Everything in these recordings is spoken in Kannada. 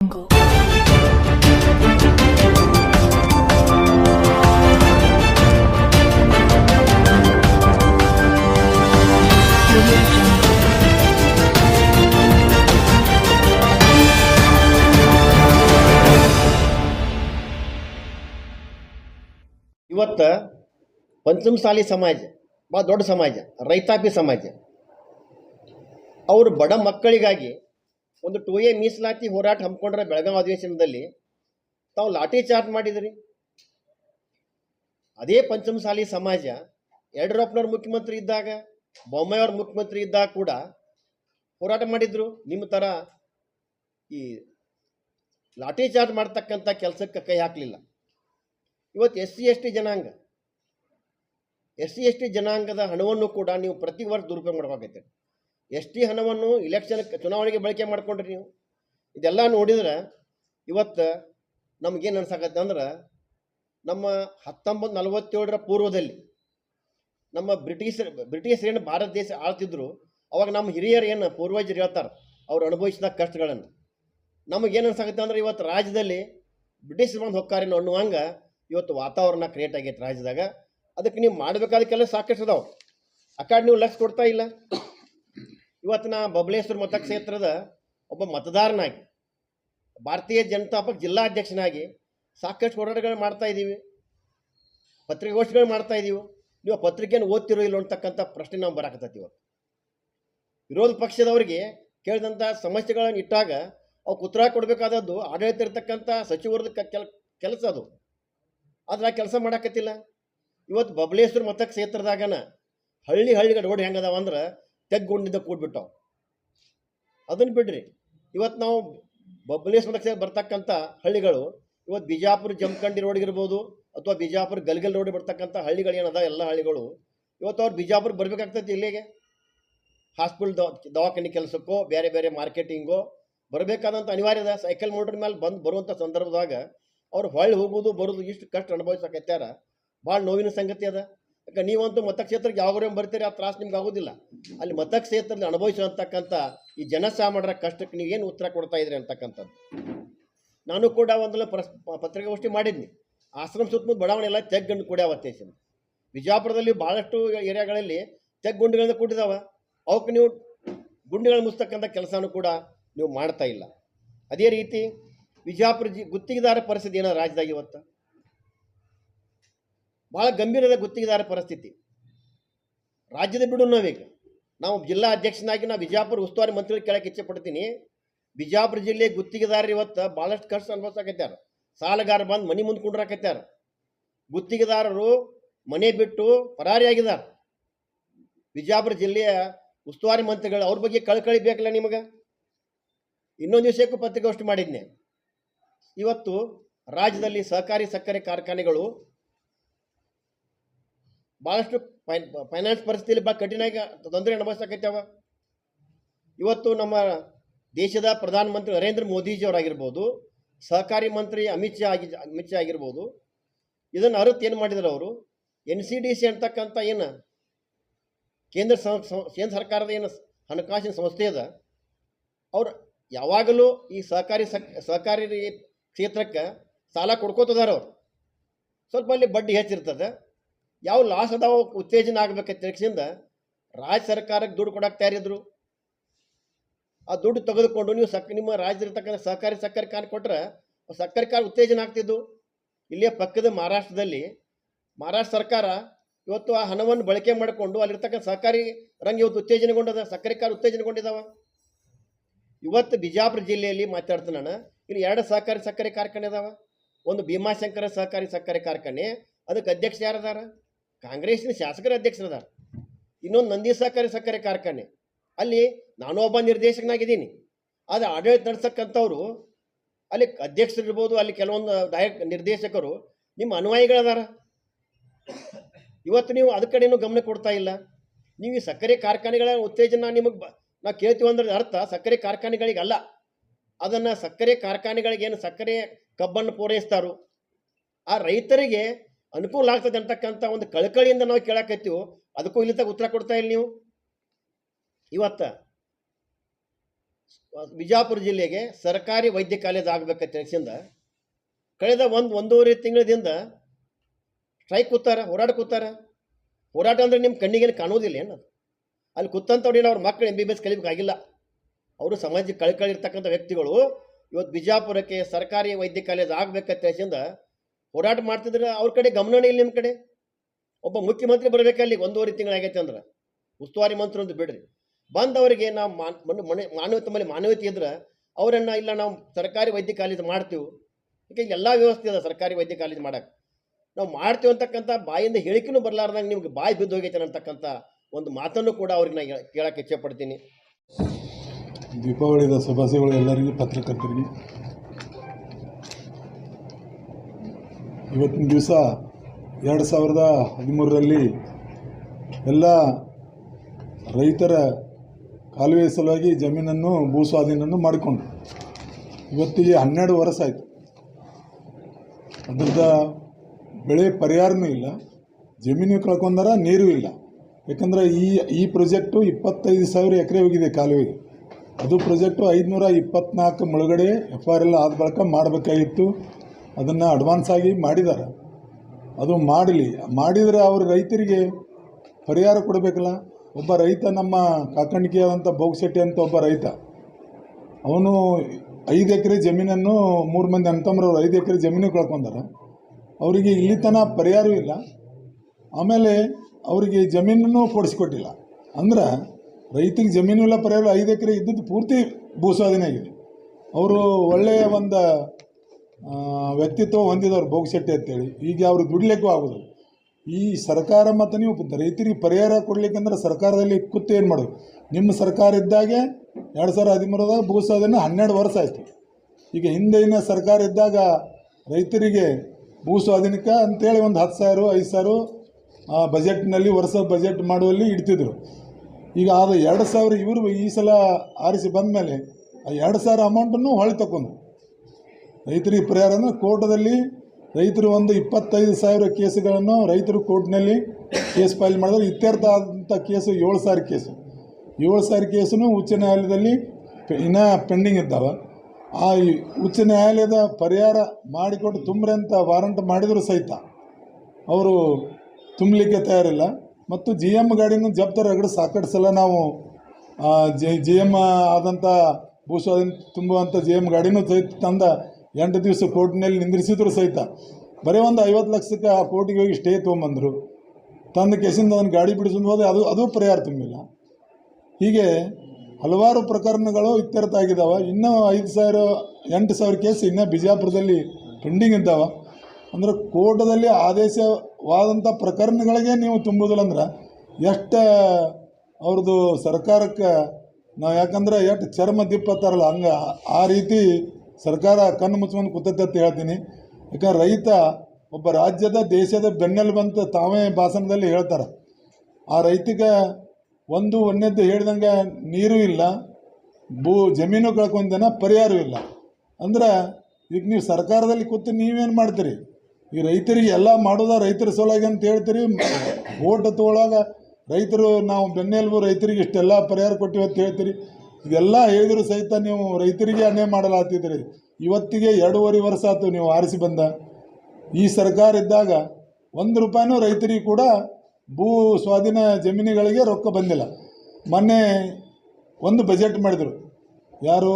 jungle. Audio jungle. ಇವತ್ತ ಪಂಚಮಸಾಲಿ ಸಮಾಜ ಭಾಳ ದೊಡ್ಡ ಸಮಾಜ ರೈತಾಪಿ ಸಮಾಜ ಅವರು ಬಡ ಮಕ್ಕಳಿಗಾಗಿ ಒಂದು ಟೂ ಎ ಮೀಸಲಾತಿ ಹೋರಾಟ ಹಮ್ಮಿಕೊಂಡ್ರೆ ಬೆಳಗಾವಿ ಅಧಿವೇಶನದಲ್ಲಿ ತಾವು ಲಾಠಿ ಚಾರ್ಜ್ ಮಾಡಿದ್ರಿ. ಅದೇ ಪಂಚಮಸಾಲಿ ಸಮಾಜ ಯಡಿಯೂರಪ್ಪನವ್ರ ಮುಖ್ಯಮಂತ್ರಿ ಇದ್ದಾಗ, ಬೊಮ್ಮಾಯಿಯವ್ರ ಮುಖ್ಯಮಂತ್ರಿ ಇದ್ದಾಗ ಕೂಡ ಹೋರಾಟ ಮಾಡಿದ್ರು. ನಿಮ್ಮ ಥರ ಈ ಲಾಠಿ ಚಾರ್ಜ್ ಮಾಡ್ತಕ್ಕಂಥ ಕೆಲಸಕ್ಕೆ ಕೈ ಹಾಕಲಿಲ್ಲ. ಇವತ್ತು ಎಸ್ ಸಿ, ಎಸ್ ಟಿ ಜನಾಂಗ, ಎಸ್ ಸಿ, ಎಸ್ ಟಿ ಜನಾಂಗದ ಹಣವನ್ನು ಕೂಡ ನೀವು ಪ್ರತಿ ವರ್ಷ ದುರುಪಯೋಗ ಮಾಡ್ಬೇಕಾಗೈತೆ ಎಸ್ ಟಿ ಹಣವನ್ನು ಇಲೆಕ್ಷನ್ ಚುನಾವಣೆಗೆ ಬಳಕೆ ಮಾಡ್ಕೊಂಡ್ರಿ ನೀವು. ಇದೆಲ್ಲ ನೋಡಿದ್ರೆ ಇವತ್ತು ನಮಗೇನು ಅನ್ಸಕತ್ತೆ ಅಂದ್ರೆ ನಮ್ಮ ಹತ್ತೊಂಬತ್ತು ನಲವತ್ತೇಳರ ಪೂರ್ವದಲ್ಲಿ ನಮ್ಮ ಬ್ರಿಟಿಷ್ ಬ್ರಿಟಿಷ್ ಏನು ಭಾರತ ದೇಶ ಆಳ್ತಿದ್ರು, ಅವಾಗ ನಮ್ಮ ಹಿರಿಯರು ಏನು ಪೂರ್ವಜರು ಹೇಳ್ತಾರೆ, ಅವ್ರು ಅನುಭವಿಸಿದ ಕಷ್ಟಗಳನ್ನು. ನಮಗೇನು ಅನ್ಸಕತ್ತೆ ಅಂದ್ರೆ ಇವತ್ತು ರಾಜ್ಯದಲ್ಲಿ ಬ್ರಿಟಿಷ್ ಬಂದು ಹೊಕ್ಕಾರೇನು ಅನ್ನುವಂಗೆ ಇವತ್ತು ವಾತಾವರಣ ಕ್ರಿಯೇಟ್ ಆಗೈತೆ ರಾಜ್ಯದಾಗ. ಅದಕ್ಕೆ ನೀವು ಮಾಡಬೇಕಾದ ಕೆಲಸ ಸಾಕಷ್ಟು ಅದಾವೆ. ಅಕಾಡ್ ನೀವು ಲಕ್ಷ ಕೊಡ್ತಾ ಇಲ್ಲ. ಇವತ್ತು ನಾ ಬಬಲೇಶ್ವರ ಮತಕ್ಷೇತ್ರದ ಒಬ್ಬ ಮತದಾರನಾಗಿ, ಭಾರತೀಯ ಜನತಾ ಪಕ್ಷ ಜಿಲ್ಲಾಧ್ಯಕ್ಷನಾಗಿ ಸಾಕಷ್ಟು ಹೋರಾಟಗಳು ಮಾಡ್ತಾ ಇದ್ದೀವಿ. ಪತ್ರಿಕಾಗೋಷ್ಠಿಗಳು ಮಾಡ್ತಾ ಇದ್ದೀವಿ. ನೀವು ಪತ್ರಿಕೆಯನ್ನು ಓದ್ತಿರೋ ಇಲ್ಲ ಅಂತಕ್ಕಂಥ ಪ್ರಶ್ನೆ ನಾವು ಬರಾಕತ್ತೈತಿ ಇವತ್ತು. ವಿರೋಧ ಪಕ್ಷದವರಿಗೆ ಕೇಳಿದಂಥ ಸಮಸ್ಯೆಗಳನ್ನು ಇಟ್ಟಾಗ ಅವಕ್ಕೆ ಉತ್ತರ ಕೊಡಬೇಕಾದದ್ದು ಆಡಳಿತ ಇರ್ತಕ್ಕಂಥ ಸಚಿವರದ ಕೆಲ, ಕೆಲಸ ಅದು. ಆದ್ರೆ ಕೆಲಸ ಮಾಡಾಕತ್ತಿಲ್ಲ. ಇವತ್ತು ಬಬಲೇಶ್ವರ ಮತಕ್ಷೇತ್ರದಾಗನ ಹಳ್ಳಿ ಹಳ್ಳಿಗೆ ರೋಡ್ ಹೆಂಗದಾವ ಅಂದ್ರೆ ತೆಗ್ಗುಂಡಿದ್ದ ಕೂಡ್ಬಿಟ್ಟವು ಅದನ್ನು ಬಿಡ್ರಿ. ಇವತ್ತು ನಾವು ಬಬಲೇಶ್ವರ ಮತಕ್ಷೇತ್ರ ಬರ್ತಕ್ಕಂಥ ಹಳ್ಳಿಗಳು ಇವತ್ತು ಬಿಜಾಪುರ ಜಮಖಂಡಿ ರೋಡ್ ಇರ್ಬೋದು, ಅಥವಾ ಬಿಜಾಪುರ ಗಲ್ಗಲ್ ರೋಡ್ ಬರ್ತಕ್ಕಂಥ ಹಳ್ಳಿಗಳು ಏನದ, ಎಲ್ಲ ಹಳ್ಳಿಗಳು. ಇವತ್ತು ಅವ್ರು ಬಿಜಾಪುರ ಬರ್ಬೇಕಾಗ್ತೈತಿ ಇಲ್ಲಿಗೆ. ಹಾಸ್ಪಿಟಲ್ ದವಾ, ದವಾಖಾನೆ ಕೆಲಸಕ್ಕೋ ಬೇರೆ ಬೇರೆ ಮಾರ್ಕೆಟಿಂಗೋ ಬರಬೇಕಾದಂಥ ಅನಿವಾರ್ಯ ಅದ. ಸೈಕಲ್ ಮೋಟ್ರ್ ಮೇಲೆ ಬಂದು ಬರುವಂಥ ಸಂದರ್ಭದಾಗ ಅವ್ರು ಹೊಳ್ಳಿ ಹೋಗೋದು, ಬರೋದು ಇಷ್ಟು ಕಷ್ಟ ಅನುಭವಿಸಕತ್ಯಾರ. ಭಾಳ ನೋವಿನ ಸಂಗತಿ ಅದ. ಯಾಕೆ ನೀವಂತೂ ಮತಕ್ಷೇತ್ರಕ್ಕೆ ಯಾವಾಗ ಬರ್ತೀರಿ, ಆ ತ್ರಾಸು ನಿಮ್ಗೆ ಆಗೋದಿಲ್ಲ. ಅಲ್ಲಿ ಮತಕ್ಷೇತ್ರದಲ್ಲಿ ಅನುಭವಿಸಿರ್ತಕ್ಕಂಥ ಈ ಜನಸಾಮಾನ್ಯರ ಕಷ್ಟಕ್ಕೆ ನೀವು ಏನು ಉತ್ತರ ಕೊಡ್ತಾ ಇದ್ರಿ ಅಂತಕ್ಕಂಥದ್ದು. ನಾನು ಕೂಡ ಒಂದಲ್ಲ ಪ್ರಸ್, ಪತ್ರಿಕಾಗೋಷ್ಠಿ ಮಾಡಿದ್ನಿ. ಆಶ್ರಮ ಸುತ್ತಮುತ್ತ ಬಡಾವಣೆ ಎಲ್ಲ ತೆಗ್ಗಂಡು ಕುಡಿಯಾವತ್ತೇಶ ಬಿಜಾಪುರದಲ್ಲಿ ಭಾಳಷ್ಟು ಏರಿಯಾಗಳಲ್ಲಿ ತೆಗ್ ಗುಂಡಿಗಳಿಂದ ಕೂಡಿದಾವ. ಅವಕ್ಕೆ ನೀವು ಗುಂಡಿಗಳ ಮುಸ್ತಕ್ಕಂಥ ಕೆಲಸನೂ ಕೂಡ ನೀವು ಮಾಡ್ತಾ ಇಲ್ಲ. ಅದೇ ರೀತಿ ವಿಜಾಪುರ ಜಿ, ಗುತ್ತಿಗೆದಾರ ಪರಿಸ್ಥಿತಿ ಏನೋ ರಾಜ್ಯದಾಗ ಇವತ್ತು? ಭಾಳ ಗಂಭೀರದ ಗುತ್ತಿಗೆದಾರ ಪರಿಸ್ಥಿತಿ. ರಾಜ್ಯದ ಬಿಡು ನಾವೀಗ. ನಾವು ಜಿಲ್ಲಾ ಅಧ್ಯಕ್ಷನಾಗಿ ನಾವು ಬಿಜಾಪುರ ಉಸ್ತುವಾರಿ ಮಂತ್ರಿಗಳು ಕೇಳಕ್ಕೆ ಇಚ್ಛೆ ಪಡ್ತೀನಿ. ಬಿಜಾಪುರ ಜಿಲ್ಲೆ ಗುತ್ತಿಗೆದಾರರು ಇವತ್ತು ಭಾಳಷ್ಟು ಕಷ್ಟ ಅನುಭವಿಸಾಕತ್ಯಾರ. ಸಾಲಗಾರ ಬಂದು ಮನೆ ಮುಂದೆ ಕುಂಡ್ರಾಕತ್ಯಾರ. ಗುತ್ತಿಗೆದಾರರು ಮನೆ ಬಿಟ್ಟು ಪರಾರಿಯಾಗಿದ್ದಾರೆ ಬಿಜಾಪುರ ಜಿಲ್ಲೆಯ ಉಸ್ತುವಾರಿ ಮಂತ್ರಿಗಳು ಅವ್ರ ಬಗ್ಗೆ ಕಳ್ಕಳಿ ಬೇಕಲ್ಲ ನಿಮಗೆ? ಇನ್ನೊಂದು ದಿವಸಕ್ಕೂ ಪತ್ರಿಕಾಗೋಷ್ಠಿ ಮಾಡಿದ್ನೆ. ಇವತ್ತು ರಾಜ್ಯದಲ್ಲಿ ಸಹಕಾರಿ ಸಕ್ಕರೆ ಕಾರ್ಖಾನೆಗಳು ಭಾಳಷ್ಟು ಫೈನ್ ಫೈನಾನ್ಸ್ ಪರಿಸ್ಥಿತಿಯಲ್ಲಿ ಭಾಳ ಕಠಿಣಾಗಿ ತೊಂದರೆ ಅನುಭವಿಸಕತ್ಯಾವ ಇವತ್ತು ನಮ್ಮ ದೇಶದ ಪ್ರಧಾನಮಂತ್ರಿ ನರೇಂದ್ರ ಮೋದಿಜಿಯವರಾಗಿರ್ಬೋದು, ಸಹಕಾರಿ ಮಂತ್ರಿ ಅಮಿತ್ ಶಾ ಆಗಿ, ಅಮಿತ್ ಶಾ ಆಗಿರ್ಬೋದು, ಇದನ್ನು ಅರಿತು ಏನು ಮಾಡಿದ್ರು ಅವರು? ಎನ್ ಸಿ ಡಿ ಸಿ ಅಂತಕ್ಕಂಥ ಏನು ಕೇಂದ್ರ ಕೇಂದ್ರ ಸರ್ಕಾರದ ಏನು ಹಣಕಾಸಿನ ಸಂಸ್ಥೆ ಅದ, ಅವ್ರು ಯಾವಾಗಲೂ ಈ ಸಹಕಾರಿ ಸಹಕಾರಿ ಕ್ಷೇತ್ರಕ್ಕೆ ಸಾಲ ಕೊಡ್ಕೋತದಾರ ಅವ್ರು. ಸ್ವಲ್ಪ ಅಲ್ಲಿ ಬಡ್ಡಿ ಹೆಚ್ಚಿರ್ತದೆ. ಯಾವ ಲಾಸ್ ಅದಾವ ಉತ್ತೇಜನ ಆಗ್ಬೇಕಂತ ತಿಳ್ಸಿಂದ ರಾಜ್ಯ ಸರ್ಕಾರಕ್ಕೆ ದುಡ್ಡು ಕೊಡಕ್ಕೆ ತಯಾರಿದ್ರು. ಆ ದುಡ್ಡು ತೆಗೆದುಕೊಂಡು ನೀವು ಸಕ್, ನಿಮ್ಮ ರಾಜ್ಯದಲ್ಲಿರ್ತಕ್ಕಂಥ ಸಹಕಾರಿ ಸಕ್ಕರೆ ಕಾರ್ ಕೊಟ್ಟರೆ ಸಕ್ಕರೆ ಕಾರ್ ಉತ್ತೇಜನ ಆಗ್ತಿದ್ದು ಇಲ್ಲೇ ಪಕ್ಕದ ಮಹಾರಾಷ್ಟ್ರದಲ್ಲಿ ಮಹಾರಾಷ್ಟ್ರ ಸರ್ಕಾರ ಇವತ್ತು ಆ ಹಣವನ್ನು ಬಳಕೆ ಮಾಡಿಕೊಂಡು ಅಲ್ಲಿರ್ತಕ್ಕಂಥ ಸಹಕಾರಿ ರಂಗ ಇವತ್ತು ಉತ್ತೇಜನಗೊಂಡದ, ಸಕ್ಕರೆ ಕಾರ್ ಉತ್ತೇಜನಗೊಂಡಿದ್ದಾವ ಇವತ್ತು ಬಿಜಾಪುರ ಜಿಲ್ಲೆಯಲ್ಲಿ ಮಾತಾಡ್ತೀನಿ ನಾನು. ಇಲ್ಲಿ ಎರಡು ಸಹಕಾರಿ ಸಕ್ಕರೆ ಕಾರ್ಖಾನೆ ಇದಾವ. ಒಂದು ಭೀಮಾಶಂಕರ ಸಹಕಾರಿ ಸಕ್ಕರೆ ಕಾರ್ಖಾನೆ, ಅದಕ್ಕೆ ಅಧ್ಯಕ್ಷ ಯಾರದಾರ? ಕಾಂಗ್ರೆಸ್ಸಿನ ಶಾಸಕರ ಅಧ್ಯಕ್ಷರದಾರ. ಇನ್ನೊಂದು ನಂದಿ ಸಹಕಾರಿ ಸಕ್ಕರೆ ಕಾರ್ಖಾನೆ. ಅಲ್ಲಿ ನಾನು ಒಬ್ಬ ನಿರ್ದೇಶಕನಾಗಿದ್ದೀನಿ. ಆದರೆ ಆಡಳಿತ ನಡೆಸಕ್ಕಂಥವ್ರು, ಅಲ್ಲಿ ಅಧ್ಯಕ್ಷರಿರ್ಬೋದು, ಅಲ್ಲಿ ಕೆಲವೊಂದು ಡೈರೆಕ್ಟ್ ನಿರ್ದೇಶಕರು ನಿಮ್ಮ ಅನುಯಾಯಿಗಳದಾರ. ಇವತ್ತು ನೀವು ಅದ ಕಡೆನೂ ಗಮನ ಕೊಡ್ತಾ ಇಲ್ಲ. ನೀವು ಈ ಸಕ್ಕರೆ ಕಾರ್ಖಾನೆಗಳ ಉತ್ತೇಜನ ನಿಮಗೆ ನಾವು ಕೇಳ್ತೀವಿ ಅಂದ್ರೆ ಅರ್ಥ, ಸಕ್ಕರೆ ಕಾರ್ಖಾನೆಗಳಿಗೆ ಅಲ್ಲ ಅದನ್ನು ಸಕ್ಕರೆ ಕಾರ್ಖಾನೆಗಳಿಗೆ ಏನು ಸಕ್ಕರೆ ಕಬ್ಬನ್ನು ಪೂರೈಸ್ತಾರೋ, ಆ ರೈತರಿಗೆ ಅನುಕೂಲ ಆಗ್ತದೆ ಅಂತಕ್ಕಂಥ ಒಂದು ಕಳಕಳಿಯಿಂದ ನಾವು ಕೇಳಕತ್ತೀವೋ, ಅದಕ್ಕೂ ಇಲ್ಲಿ ತಗ ಉತ್ತರ ಕೊಡ್ತಾ ಇಲ್ಲ ನೀವು? ಇವತ್ತ ಬಿಜಾಪುರ ಜಿಲ್ಲೆಗೆ ಸರ್ಕಾರಿ ವೈದ್ಯ ಕಾಲೇಜ್ ಆಗ್ಬೇಕಂತ ತಿಳಿಸಿಂದ, ಕಳೆದ ಒಂದು ಒಂದೂವರೆ ತಿಂಗಳದಿಂದ ಸ್ಟ್ರೈಕ್ ಕೂತಾರ, ಹೋರಾಟ ಕೂತಾರ. ಹೋರಾಟ ಅಂದ್ರೆ ನಿಮ್ಮ ಕಣ್ಣಿಗೇನು ಕಾಣೋದಿಲ್ಲ ಏನು ಅಲ್ಲಿ ಕೂತಂಥವ್ರು ಅವ್ರ ಮಕ್ಕಳು ಎಂ ಬಿ ಬಿ ಎಸ್ ಕಲಿಬೇಕಾಗಿಲ್ಲ ಅವರು ಸಮಾಜಕ್ಕೆ ಕಳ್ಕಳಿರ್ತಕ್ಕಂಥ ವ್ಯಕ್ತಿಗಳು ಇವತ್ತು ಬಿಜಾಪುರಕ್ಕೆ ಸರ್ಕಾರಿ ವೈದ್ಯ ಕಾಲೇಜ್ ಆಗ್ಬೇಕಂತ ತಿಳಿಸಿಂದ ಹೋರಾಟ ಮಾಡ್ತಿದ್ರೆ ಅವ್ರ ಕಡೆ ಗಮನನೇ ಇಲ್ಲ ನಿಮ್ಮ ಕಡೆ. ಒಬ್ಬ ಮುಖ್ಯಮಂತ್ರಿ ಬರಬೇಕಲ್ಲಿ ಒಂದೂವರೆ ತಿಂಗಳಾಗೈತೆ ಅಂದ್ರೆ. ಉಸ್ತುವಾರಿ ಮಂತ್ರಿ ಒಂದು ಬಿಡ್ರಿ. ಬಂದವರಿಗೆ ನಾವು ಮಾನ್, ಮನ್- ಮನೆ ಮಾನವ ತಮ್ಮಲ್ಲಿ ಮಾನವೀಯತೆ ಇದ್ರೆ ಅವರನ್ನು ಇಲ್ಲ ನಾವು ಸರ್ಕಾರಿ ವೈದ್ಯ ಕಾಲೇಜು ಮಾಡ್ತೀವಿ. ಈಗ ಎಲ್ಲ ವ್ಯವಸ್ಥೆ ಇದೆ ಸರ್ಕಾರಿ ವೈದ್ಯ ಕಾಲೇಜು ಮಾಡಕ್ಕೆ ನಾವು ಮಾಡ್ತೀವಿ ಅಂತಕ್ಕಂಥ ಬಾಯಿಂದ ಹೇಳಿಕೆನೂ ಬರಲಾರ್ದಂಗೆ ನಿಮ್ಗೆ ಬಾಯಿ ಬಿದ್ದು ಹೋಗೈತೆ ಅಂತಕ್ಕಂಥ ಒಂದು ಮಾತನ್ನು ಕೂಡ ಅವ್ರಿಗೆ ನಾನು ಕೇಳಕ್ಕೆ ಇಚ್ಛೆ ಪಡ್ತೀನಿ. ದೀಪಾವಳಿದ ಶುಭಾಶಯಗಳು ಎಲ್ಲರಿಗೂ, ಪತ್ರಕರ್ತರಿಗೆ. ಇವತ್ತಿನ ದಿವಸ ಎರಡು ಸಾವಿರದ ಹದಿಮೂರರಲ್ಲಿ ಎಲ್ಲ ರೈತರ ಕಾಲುವೆ ಸಲುವಾಗಿ ಜಮೀನನ್ನು ಭೂ ಸ್ವಾಧೀನವನ್ನು ಮಾಡಿಕೊಂಡು ಇವತ್ತಿಗೆ ಹನ್ನೆರಡು ವರ್ಷ ಆಯಿತು. ಅದ್ರದ್ದು ಬೆಳೆ ಪರಿಹಾರನೂ ಇಲ್ಲ, ಜಮೀನು ಕಳ್ಕೊಂಡಾರ ನೀರು ಇಲ್ಲ. ಯಾಕಂದರೆ ಈ ಈ ಪ್ರೊಜೆಕ್ಟು ಇಪ್ಪತ್ತೈದು ಸಾವಿರ ಎಕರೆ ಹೋಗಿದೆ ಕಾಲುವೆಗೆ. ಅದು ಪ್ರಾಜೆಕ್ಟು ಐದುನೂರ ಇಪ್ಪತ್ನಾಲ್ಕು ಮುಳುಗಡೆ ಎಫ್ ಆರ್ ಎಲ್ ಆದ ಬಳಿಕ ಮಾಡಬೇಕಾಗಿತ್ತು. ಅದನ್ನು ಅಡ್ವಾನ್ಸ್ ಆಗಿ ಮಾಡಿದ್ದಾರೆ. ಅದು ಮಾಡಲಿ. ಮಾಡಿದರೆ ಅವ್ರ ರೈತರಿಗೆ ಪರಿಹಾರ ಕೊಡಬೇಕಲ್ಲ? ಒಬ್ಬ ರೈತ ನಮ್ಮ ಕಾಕಣಿಕೆ ಆದಂಥ ಬೋಗಶೆಟ್ಟಿ ಅಂತ ಒಬ್ಬ ರೈತ. ಅವನು ಐದು ಎಕರೆ ಜಮೀನನ್ನು ಮೂರು ಮಂದಿ ಅಣ್ತಮ್ಮರವ್ರು ಐದು ಎಕರೆ ಜಮೀನು ಕಳ್ಕೊಂಡಾರೆ. ಅವರಿಗೆ ಇಲ್ಲಿ ತನಕ ಪರಿಹಾರ ಇಲ್ಲ. ಆಮೇಲೆ ಅವರಿಗೆ ಜಮೀನನ್ನು ಕೊಡಿಸ್ಕೊಟ್ಟಿಲ್ಲ. ಅಂದ್ರೆ ರೈತಿಗೆ ಜಮೀನು ಇಲ್ಲ, ಪರಿಹಾರ ಐದು ಎಕರೆ ಇದ್ದದ್ದು ಪೂರ್ತಿ ಭೂಸ್ವಾಧೀನ ಆಗಿದೆ. ಅವರು ಒಳ್ಳೆಯ ಒಂದು ವ್ಯಕ್ತಿತ್ವ ಹೊಂದಿದವರು ಬೋಗಶೆಟ್ಟಿ ಅಂತೇಳಿ ಈಗ ಅವರು ದುಡಿಲಿಕ್ಕೂ ಆಗೋದು. ಈ ಸರ್ಕಾರ ಮತ್ತು ನೀವು ರೈತರಿಗೆ ಪರಿಹಾರ ಕೊಡಲಿಕ್ಕಂದ್ರೆ ಸರ್ಕಾರದಲ್ಲಿ ಕೂತು ಏನು ಮಾಡೋದು? ನಿಮ್ಮ ಸರ್ಕಾರ ಇದ್ದಾಗೆ ಎರಡು ಸಾವಿರದ ಹದಿಮೂರದಾಗ ಭೂಸೋದನ್ನು ಹನ್ನೆರಡು ವರ್ಷ ಆಯಿತು. ಈಗ ಹಿಂದಿನ ಸರ್ಕಾರ ಇದ್ದಾಗ ರೈತರಿಗೆ ಭೂ ಸ್ವಾಧೀನಕ್ಕೆ ಅಂತೇಳಿ ಒಂದು ಹತ್ತು ಸಾವಿರ, ಐದು ಸಾವಿರ ಬಜೆಟ್ನಲ್ಲಿ ವರ್ಷ ಬಜೆಟ್ ಮಾಡುವಲ್ಲಿ ಇಡ್ತಿದ್ರು. ಈಗ ಅದು ಎರಡು ಸಾವಿರ ಇವರು ಈ ಸಲ ಆರಿಸಿ ಬಂದ ಮೇಲೆ ಆ ಎರಡು ಸಾವಿರ ಅಮೌಂಟನ್ನು ಹೊಳೆ ತಗೊಂಡು ರೈತರಿಗೆ ಪರಿಹಾರ ಅಂದರೆ ಕೋರ್ಟದಲ್ಲಿ ರೈತರು ಒಂದು ಇಪ್ಪತ್ತೈದು ಸಾವಿರ ಕೇಸುಗಳನ್ನು ರೈತರು ಕೋರ್ಟ್ನಲ್ಲಿ ಕೇಸ್ ಫೈಲ್ ಮಾಡಿದ್ರೆ. ಇತ್ಯರ್ಥ ಆದಂಥ ಕೇಸು ಏಳು ಸಾವಿರ ಕೇಸು. ಏಳು ಸಾವಿರ ಕೇಸನ್ನು ಉಚ್ಚ ನ್ಯಾಯಾಲಯದಲ್ಲಿ ಇನ್ನೂ ಪೆಂಡಿಂಗ್ ಇದ್ದಾವೆ. ಆ ಉಚ್ಚ ನ್ಯಾಯಾಲಯದ ಪರಿಹಾರ ಮಾಡಿಕೊಟ್ಟು ತುಂಬ್ರೆ ಅಂತ ವಾರಂಟ್ ಮಾಡಿದರೂ ಸಹಿತ. ಅವರು ತುಂಬಲಿಕ್ಕೆ ತಯಾರಿಲ್ಲ. ಮತ್ತು ಜಿ ಎಂ ಗಾಡಿನೂ ಜಪ್ತ ರಗಡ ಸಾಕಷ್ಟು ಸಲ ನಾವು ಜಿ ಜಿ ಎಂ ಆದಂಥ ಭೂಸ್ವಾಧೀನ ತುಂಬುವಂಥ ಜಿ ಎಂ ಗಾಡಿನೂ ಸಹಿತ ತಂದ ಎಂಟು ದಿವಸ ಕೋರ್ಟ್ನಲ್ಲಿ ನಿಂದ್ರಿಸಿದ್ರು ಸಹಿತ. ಬರೀ ಒಂದು ಐವತ್ತು ಲಕ್ಷಕ್ಕೆ ಆ ಕೋರ್ಟಿಗೆ ಹೋಗಿ ಸ್ಟೇ ತೊಗೊಂಬಂದರು. ತಂದ ಕೇಸಿಂದ ಅವನು ಗಾಡಿ ಬಿಡಿಸೋದು ಹೋದರೆ ಅದು ಅದು ಪರಿಹಾರ ತುಂಬಿಲ್ಲ. ಹೀಗೆ ಹಲವಾರು ಪ್ರಕರಣಗಳು ಇತ್ಯರ್ಥ ಆಗಿದ್ದಾವೆ ಇನ್ನೂ ಐದು ಸಾವಿರ, ಎಂಟು ಸಾವಿರ ಕೇಸ್ ಇನ್ನೂ ಬಿಜಾಪುರದಲ್ಲಿ ಪೆಂಡಿಂಗ್ ಇದ್ದಾವೆ. ಅಂದ್ರೆ ಕೋರ್ಟದಲ್ಲಿ ಆದೇಶವಾದಂಥ ಪ್ರಕರಣಗಳಿಗೆ ನೀವು ತುಂಬುದಿಲ್ಲ ಅಂದ್ರೆ ಎಷ್ಟು ಅವ್ರದ್ದು ಸರ್ಕಾರಕ್ಕೆ ನಾವು ಯಾಕಂದ್ರೆ ಎಷ್ಟು ಚರ್ಮ ದಿಪ್ಪತ್ತಾರಲ್ಲ ಹಂಗೆ ಆ ರೀತಿ ಸರ್ಕಾರ ಕಣ್ಣು ಮುಚ್ಕೊಂಡು ಕೂತೈತೆ ಅಂತ ಹೇಳ್ತೀನಿ. ಯಾಕಂದ್ರೆ ರೈತ ಒಬ್ಬ ರಾಜ್ಯದ, ದೇಶದ ಬೆನ್ನೆಲುಬಂತ ತಾವೇ ಭಾಷಣದಲ್ಲಿ ಹೇಳ್ತಾರೆ. ಆ ರೈತಿಗೆ ಒಂದು ಒಂದೇದ್ದು ಹೇಳಿದಂಗೆ ನೀರು ಇಲ್ಲ, ಭೂ ಜಮೀನು ಕಳ್ಕೊಂಡನ ಪರಿಹಾರವೂ ಇಲ್ಲ. ಅಂದ್ರೆ ಈಗ ನೀವು ಸರ್ಕಾರದಲ್ಲಿ ಕೂತು ನೀವೇನು ಮಾಡ್ತೀರಿ? ಈ ರೈತರಿಗೆ ಎಲ್ಲ ಮಾಡೋದ ರೈತರ ಸೋಲಾಗಿ ಅಂತ ಹೇಳ್ತೀರಿ. ಓಟ್ ತೊಗೊಳಾಗ ರೈತರು ನಾವು ಬೆನ್ನೆಲುಬು ರೈತರಿಗೆ ಇಷ್ಟೆಲ್ಲ ಪರಿಹಾರ ಕೊಟ್ಟಿವಿ ಅಂತ ಹೇಳ್ತೀರಿ. ಇದೆಲ್ಲ ಹೇಳಿದ್ರು ಸಹಿತ ನೀವು ರೈತರಿಗೆ ಅನ್ಯಾಯ ಮಾಡಲಾಗ್ತಿದ್ರಿ ಇವತ್ತಿಗೆ ಎರಡೂವರೆ ವರ್ಷ ಆಯ್ತು ನೀವು ಆರಿಸಿ ಬಂದ. ಈ ಸರ್ಕಾರ ಇದ್ದಾಗ ಒಂದು ರೂಪಾಯಿನೂ ರೈತರಿಗೆ ಕೂಡ ಭೂ ಸ್ವಾಧೀನ ಜಮೀನುಗಳಿಗೆ ರೊಕ್ಕ ಬಂದಿಲ್ಲ. ಮೊನ್ನೆ ಒಂದು ಬಜೆಟ್ ಮಾಡಿದರು. ಯಾರು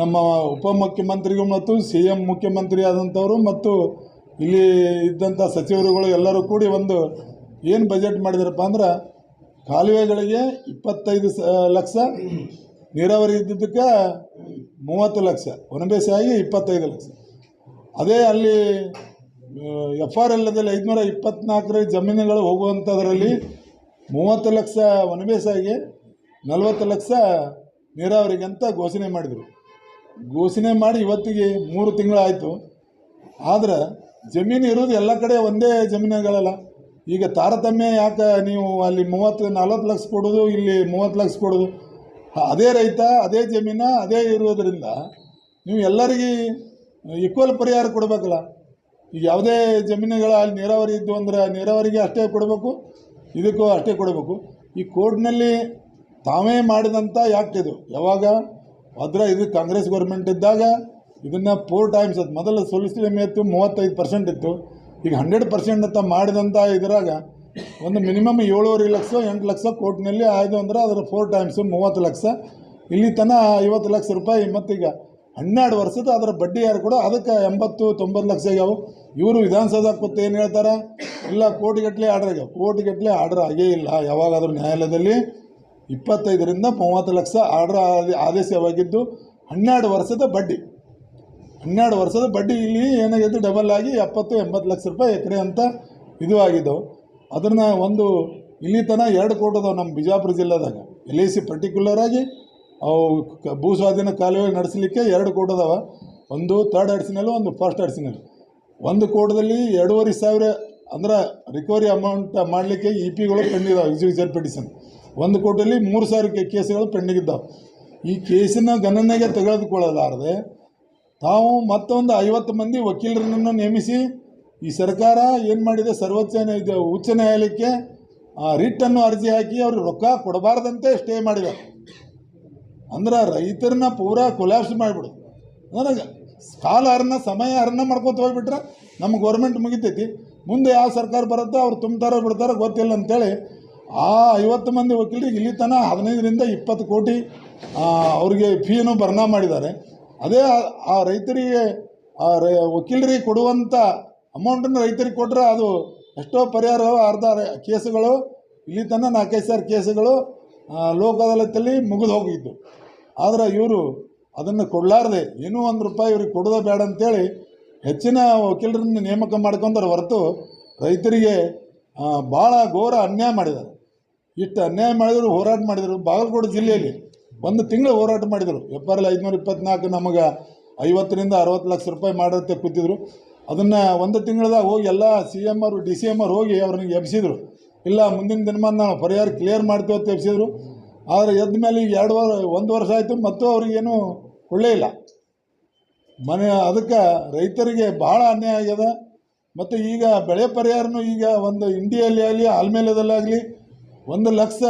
ನಮ್ಮ ಉಪಮುಖ್ಯಮಂತ್ರಿಗಳು ಮತ್ತು ಸಿ ಎಂ ಮುಖ್ಯಮಂತ್ರಿ ಆದಂಥವರು ಮತ್ತು ಇಲ್ಲಿ ಇದ್ದಂಥ ಸಚಿವರುಗಳು ಎಲ್ಲರೂ ಕೂಡಿ ಒಂದು ಏನು ಬಜೆಟ್ ಮಾಡಿದ್ರಪ್ಪ ಅಂದ್ರೆ ಕಾಲುವೆಗಳಿಗೆ ಇಪ್ಪತ್ತೈದು ಲಕ್ಷ ನೀರಾವರಿ ಇದ್ದಿದ್ದಕ್ಕೆ ಮೂವತ್ತು ಲಕ್ಷ ಒಣಬೇಸಾಗಿ ಇಪ್ಪತ್ತೈದು ಲಕ್ಷ. ಅದೇ ಅಲ್ಲಿ ಎಫ್ ಆರ್ ಎಲ್ದಲ್ಲಿ ಐದುನೂರ ಇಪ್ಪತ್ನಾಲ್ಕರ ಜಮೀನುಗಳು ಹೋಗುವಂಥದ್ರಲ್ಲಿ ಮೂವತ್ತು ಲಕ್ಷ ಒಣಬೇಸಾಯಿಗೆ, ನಲವತ್ತು ಲಕ್ಷ ನೀರಾವರಿಗೆ ಅಂತ ಘೋಷಣೆ ಮಾಡಿದರು. ಘೋಷಣೆ ಮಾಡಿ ಇವತ್ತಿಗೆ ಮೂರು ತಿಂಗಳಾಯಿತು. ಆದ್ರೆ ಜಮೀನು ಇರೋದು ಎಲ್ಲ ಕಡೆ ಒಂದೇ ಜಮೀನುಗಳಲ್ಲ. ಈಗ ತಾರತಮ್ಯ ಯಾಕೆ ನೀವು ಅಲ್ಲಿ ಮೂವತ್ತು, ನಲ್ವತ್ತು ಲಕ್ಷ ಕೊಡೋದು, ಇಲ್ಲಿ ಮೂವತ್ತು ಲಕ್ಷ ಕೊಡೋದು? ಅದೇ ರೈತ, ಅದೇ ಜಮೀನ, ಅದೇ ಇರೋದರಿಂದ ನೀವು ಎಲ್ಲರಿಗೆ ಈಕ್ವಲ್ ಪರಿಹಾರ ಕೊಡಬೇಕಲ್ಲ. ಈಗ ಯಾವುದೇ ಜಮೀನುಗಳ ಅಲ್ಲಿ ನೀರಾವರಿ ಇದ್ದು ಅಂದ್ರೆ ನೀರಾವರಿಗೆ ಅಷ್ಟೇ ಕೊಡಬೇಕು, ಇದಕ್ಕೂ ಅಷ್ಟೇ ಕೊಡಬೇಕು. ಈ ಕೋರ್ಟ್ನಲ್ಲಿ ತಾವೇ ಮಾಡಿದಂಥ ಇದು? ಯಾವಾಗ? ಅದ್ರ ಇದು ಕಾಂಗ್ರೆಸ್ ಗೌರ್ಮೆಂಟ್ ಇದ್ದಾಗ ಇದನ್ನು ಫೋರ್ ಟೈಮ್ಸ್ ಅದು ಮೊದಲು ಸೊಲಿಸಿಟಿ ಇತ್ತು ಮೂವತ್ತೈದು ಪರ್ಸೆಂಟ್ ಇತ್ತು. ಈಗ ಹಂಡ್ರೆಡ್ ಪರ್ಸೆಂಟ್ ಅಂತ ಮಾಡಿದಂಥ ಇದ್ರಾಗ ಒಂದು ಮಿನಿಮಮ್ ಏಳುವರೆ ಲಕ್ಷ, ಎಂಟು ಲಕ್ಷ ಕೋರ್ಟ್ನಲ್ಲಿ ಆಯ್ದು ಅಂದ್ರೆ ಅದರ ಫೋರ್ ಟೈಮ್ಸು ಮೂವತ್ತು ಲಕ್ಷ. ಇಲ್ಲಿ ತನಕ ಐವತ್ತು ಲಕ್ಷ ರೂಪಾಯಿ ಮತ್ತೀಗ ಹನ್ನೆರಡು ವರ್ಷದ ಅದರ ಬಡ್ಡಿ ಯಾರು ಕೂಡ ಅದಕ್ಕೆ ಎಂಬತ್ತು, ತೊಂಬತ್ತು ಲಕ್ಷ ಆಗ್ಯಾವು. ಇವರು ವಿಧಾನಸೌಧ ಕೂತು ಏನು ಹೇಳ್ತಾರೆ? ಇಲ್ಲ, ಕೋಟಿಗಟ್ಟಲೆ ಆರ್ಡರ್ ಆಗ್ಯಾವ. ಕೋಟಿಗಟ್ಟಲೆ ಆರ್ಡರ್ ಆಗೇ ಇಲ್ಲ. ಯಾವಾಗಾದರೂ ನ್ಯಾಯಾಲಯದಲ್ಲಿ ಇಪ್ಪತ್ತೈದರಿಂದ ಮೂವತ್ತು ಲಕ್ಷ ಆರ್ಡರ್ ಆದೇಶವಾಗಿದ್ದು ಹನ್ನೆರಡು ವರ್ಷದ ಬಡ್ಡಿ. ಹನ್ನೆರಡು ವರ್ಷದ ಬಡ್ಡಿ ಇಲ್ಲಿ ಏನಾಗೈತೆ? ಡಬಲ್ ಆಗಿ ಎಪ್ಪತ್ತು, ಎಂಬತ್ತು ಲಕ್ಷ ರೂಪಾಯಿ ಎಕರೆ ಅಂತ ಇದು ಆಗಿದ್ದವು. ಅದನ್ನು ಒಂದು ಇಲ್ಲಿ ತನಕ ಎರಡು ಕೋಟಿ ಅದಾವೆ ನಮ್ಮ ಬಿಜಾಪುರ ಜಿಲ್ಲೆದಾಗ. ಎಲ್ ಐ ಸಿ ಪರ್ಟಿಕ್ಯುಲರ್ ಆಗಿ ಅವು ಭೂ ಸ್ವಾಧೀನ ಕಾಲುವೆ ನಡೆಸಲಿಕ್ಕೆ ಎರಡು ಕೋಟಿ ಅದಾವೆ ಒಂದು ಥರ್ಡ್ ಅಡಿಸಿನಲ್ಲು ಒಂದು ಫಸ್ಟ್ ಅಡಿಸಿನಲ್ಲಿ ಒಂದು ಕೋಟದಲ್ಲಿ ಎರಡೂವರೆ ಸಾವಿರ ಅಂದ್ರೆ ರಿಕವರಿ ಅಮೌಂಟ್ ಮಾಡಲಿಕ್ಕೆ ಇ ಪಿಗಳು ಪೆಂಡ್ ಇದಾವೆ ಎಕ್ಸಿಕ್ಯೂಟಿವ್ ಪಿಟಿಷನ್ ಒಂದು ಕೋಟಲ್ಲಿ ಮೂರು ಸಾವಿರ ಕೇಸುಗಳು ಪೆಂಡಿಂಗ್ ಇದ್ದಾವೆ ಈ ಕೇಸಿನ ಗಣನೆಗೆ ತೆಗೆದುಕೊಳ್ಳಲಾರದೆ ತಾವು ಮತ್ತೊಂದು ಐವತ್ತು ಮಂದಿ ವಕೀಲರನ್ನು ನೇಮಿಸಿ ಈ ಸರ್ಕಾರ ಏನು ಮಾಡಿದೆ? ಸರ್ವೋಚ್ಚ ಇದು ಉಚ್ಚ ನ್ಯಾಯಾಲಯಕ್ಕೆ ರಿಟ್ಟನ್ನು ಅರ್ಜಿ ಹಾಕಿ ಅವ್ರಿಗೆ ರೊಕ್ಕ ಕೊಡಬಾರ್ದಂತೆ ಸ್ಟೇ ಮಾಡಿದೆ ಅಂದ್ರೆ ರೈತರನ್ನ ಪೂರಾ ಕೊಲ್ಯಾಪ್ಸ್ ಮಾಡಿಬಿಡು. ನನಗೆ ಕಾಲ ಹರಣ, ಸಮಯ ಹರಣ ಮಾಡ್ಕೊತ ಹೋಗ್ಬಿಟ್ರೆ ನಮ್ಮ ಗೌರ್ಮೆಂಟ್ ಮುಗಿತೈತಿ. ಮುಂದೆ ಯಾವ ಸರ್ಕಾರ ಬರುತ್ತೋ ಅವ್ರು ತುಂಬ್ತಾರೋ ಬಿಡ್ತಾರೋ ಗೊತ್ತಿಲ್ಲ ಅಂತೇಳಿ ಆ ಐವತ್ತು ಮಂದಿ ವಕೀಲರಿಗೆ ಇಲ್ಲಿ ತನಕ ಹದಿನೈದರಿಂದ ಇಪ್ಪತ್ತು ಕೋಟಿ ಅವ್ರಿಗೆ ಫೀನು ಬರ್ನಾ ಮಾಡಿದ್ದಾರೆ. ಅದೇ ಆ ರೈತರಿಗೆ, ಆ, ರೈ, ವಕೀಲರಿಗೆ ಕೊಡುವಂಥ ಅಮೌಂಟನ್ನು ರೈತರಿಗೆ ಕೊಟ್ಟರೆ ಅದು ಎಷ್ಟೋ ಪರಿಹಾರ ಅರ್ಧ ಕೇಸುಗಳು, ಇಲ್ಲಿ ತನಕ ನಾಲ್ಕೈದು ಸಾವಿರ ಕೇಸುಗಳು ಲೋಕ ಅದಾಲತ್ತಲ್ಲಿ ಮುಗಿದು ಹೋಗಿದ್ದು. ಆದರೆ ಇವರು ಅದನ್ನು ಕೊಡಲಾರ್ದೆ, ಏನೂ ಒಂದು ರೂಪಾಯಿ ಇವ್ರಿಗೆ ಕೊಡೋದೇ ಬೇಡ ಅಂತೇಳಿ ಹೆಚ್ಚಿನ ವಕೀಲರನ್ನು ನೇಮಕ ಮಾಡ್ಕೊಂಡ್ರೆ ಹೊರತು ರೈತರಿಗೆ ಭಾಳ ಘೋರ ಅನ್ಯಾಯ ಮಾಡಿದ್ದಾರೆ. ಇಷ್ಟು ಅನ್ಯಾಯ ಮಾಡಿದ್ರು, ಹೋರಾಟ ಮಾಡಿದರು. ಬಾಗಲಕೋಟೆ ಜಿಲ್ಲೆಯಲ್ಲಿ ಒಂದು ತಿಂಗಳು ಹೋರಾಟ ಮಾಡಿದರು. ಎಲ್ ಐದುನೂರ ಇಪ್ಪತ್ನಾಲ್ಕು ನಮಗೆ ಐವತ್ತರಿಂದ ಅರವತ್ತು ಲಕ್ಷ ರೂಪಾಯಿ ಮಾಡಿರುತ್ತೆ ಕೂತಿದ್ರು. ಅದನ್ನು ಒಂದು ತಿಂಗಳದಾಗ ಹೋಗಿ ಎಲ್ಲ ಸಿ ಎಂ ಅವರು ಡಿ ಸಿ ಎಂ ಆರ್ ಹೋಗಿ ಅವ್ರನ್ನ ಎಬ್ಸಿದ್ರು. ಇಲ್ಲ, ಮುಂದಿನ ದಿನಮಾನ ನಾವು ಪರಿಹಾರ ಕ್ಲಿಯರ್ ಮಾಡ್ತೀವಿ ಅಂತ ಎಬ್ಸಿದ್ರು. ಆದರೆ ಎದ್ದ ಮೇಲೆ ಈಗ ಎರಡು ವಾರ, ಒಂದು ವರ್ಷ ಆಯಿತು ಮತ್ತು ಅವ್ರಿಗೇನು ಒಳ್ಳೆ ಇಲ್ಲ. ಮನೆ, ಅದಕ್ಕೆ ರೈತರಿಗೆ ಭಾಳ ಅನ್ಯಾಯ ಆಗ್ಯದ. ಮತ್ತು ಈಗ ಬೆಳೆ ಪರಿಹಾರನೂ ಈಗ ಒಂದು ಇಂಡಿಯಲ್ಲಿ ಆಗಲಿ ಆಲ್ಮೇಲದಲ್ಲಾಗಲಿ ಒಂದು ಲಕ್ಷ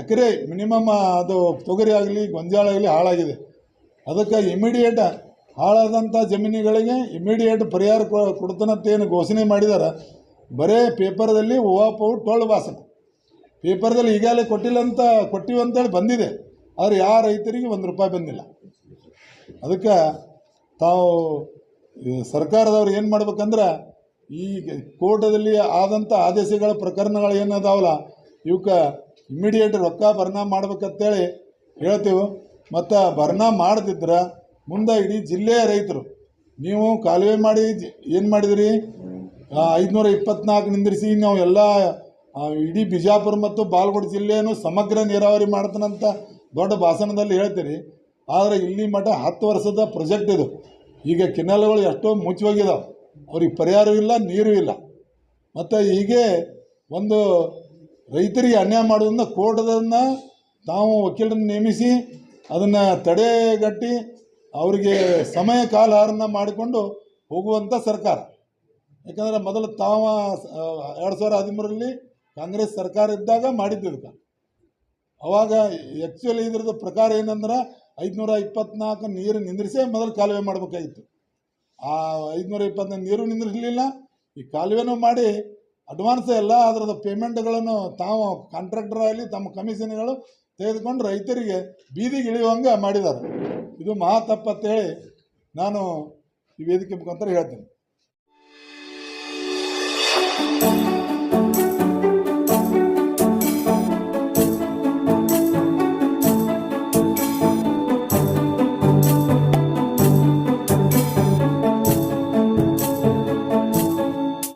ಎಕರೆ ಮಿನಿಮಮ್ ಅದು ತೊಗರಿ ಆಗಲಿ, ಗೊಂಜಾಳ ಆಗಲಿ ಹಾಳಾಗಿದೆ. ಅದಕ್ಕೆ ಇಮಿಡಿಯೇಟ್ ಹಾಳಾದಂಥ ಜಮೀನುಗಳಿಗೆ ಇಮಿಡಿಯೇಟ್ ಪರಿಹಾರ ಕೊ- ಕೊಡ್ತಾನಂತ ಏನು ಘೋಷಣೆ ಮಾಡಿದಾರೆ, ಬರೇ ಪೇಪರ್ದಲ್ಲಿ ಓಪೌ ಟೊಳ್ಳು ವಾಸನ ಪೇಪರ್ದಲ್ಲಿ ಈಗಾಗಲೇ ಕೊಟ್ಟಿಲ್ಲ ಅಂತ ಕೊಟ್ಟಿವಿ ಅಂತೇಳಿ ಬಂದಿದೆ. ಆದರೆ ಯಾವ ರೈತರಿಗೆ ಒಂದು ರೂಪಾಯಿ ಬಂದಿಲ್ಲ. ಅದಕ್ಕೆ ತಾವು ಸರ್ಕಾರದವ್ರು ಏನು ಮಾಡ್ಬೇಕಂದ್ರೆ, ಈ ಕೋರ್ಟದಲ್ಲಿ ಆದಂಥ ಆದೇಶಗಳ ಪ್ರಕರಣಗಳು ಏನದಾವಲ್ಲ ಇವಕ್ಕೆ ಇಮಿಡಿಯೇಟ್ ರೊಕ್ಕ ಭರ್ನಾ ಮಾಡ್ಬೇಕಂತೇಳಿ ಹೇಳ್ತೇವೆ. ಮತ್ತು ಭರ್ನಾ ಮಾಡದಿದ್ರೆ ಮುಂದೆ ಇಡೀ ಜಿಲ್ಲೆಯ ರೈತರು ನೀವು ಕಾಲುವೆ ಮಾಡಿ ಏನು ಮಾಡಿದಿರಿ? ಐದುನೂರ ಇಪ್ಪತ್ನಾಲ್ಕು ನಿಂದಿರಿಸಿ ನಾವು ಎಲ್ಲ ಇಡೀ ಬಿಜಾಪುರ ಮತ್ತು ಬಾಲ್ಕೋಟ್ ಜಿಲ್ಲೆಯನ್ನು ಸಮಗ್ರ ನೀರಾವರಿ ಮಾಡ್ತಾನಂತ ದೊಡ್ಡ ಭಾಷಣದಲ್ಲಿ ಹೇಳ್ತೀರಿ. ಆದರೆ ಇಲ್ಲಿ ಮಠ ಹತ್ತು ವರ್ಷದ ಪ್ರೊಜೆಕ್ಟ್ ಇದು. ಈಗ ಕೆನಲ್ಗಳು ಎಷ್ಟೋ ಮುಚ್ಚಿ ಹೋಗಿದಾವೆ ಅವ್ರಿಗೆ ಪರಿಹಾರವೂ ಇಲ್ಲ ನೀರು ಇಲ್ಲ. ಮತ್ತು ಹೀಗೆ ಒಂದು ರೈತರಿಗೆ ಅನ್ಯಾಯ ಮಾಡೋದನ್ನ ಕೋರ್ಟದನ್ನು ತಾವು ವಕೀಲರನ್ನು ನೇಮಿಸಿ ಅದನ್ನು ತಡೆಗಟ್ಟಿ ಅವರಿಗೆ ಸಮಯ ಕಾಲಹಾರನ ಮಾಡಿಕೊಂಡು ಹೋಗುವಂಥ ಸರ್ಕಾರ. ಯಾಕಂದರೆ ಮೊದಲು ತಾವ ಎರಡು ಸಾವಿರ ಹದಿಮೂರರಲ್ಲಿ ಕಾಂಗ್ರೆಸ್ ಸರ್ಕಾರ ಇದ್ದಾಗ ಮಾಡಿದ್ದು ಇದಕ್ಕೆ ಅವಾಗ ಆ್ಯಕ್ಚುಲಿ ಇದ್ರದ್ದು ಪ್ರಕಾರ ಏನಂದ್ರೆ ಐದುನೂರ ಇಪ್ಪತ್ನಾಲ್ಕು ನೀರು ನಿಂದ್ರಿಸೇ ಮೊದಲು ಕಾಲುವೆ ಮಾಡಬೇಕಾಗಿತ್ತು. ಆ ಐದುನೂರ ಇಪ್ಪತ್ನಾಲ್ಕು ನೀರು ನಿಂದ್ರಿಸಲಿಲ್ಲ. ಈ ಕಾಲುವೆನೂ ಮಾಡಿ ಅಡ್ವಾನ್ಸ್ ಎಲ್ಲ ಅದರದ್ದು ಪೇಮೆಂಟ್ಗಳನ್ನು ತಾವು ಕಾಂಟ್ರಾಕ್ಟರ್ ಆಗಲಿ ತಮ್ಮ ಕಮಿಷನ್ಗಳು ತೆಗೆದುಕೊಂಡು ರೈತರಿಗೆ ಬೀದಿಗೆ ಇಳಿಯುವಂಗೆ ಮಾಡಿದ್ದಾರೆ. ಇದು ಮಹಾ ಹೇಳಿ ನಾನು ಈ ವೇದಿಕೆ ಮುಖಾಂತರ ಹೇಳ್ತೇನೆ.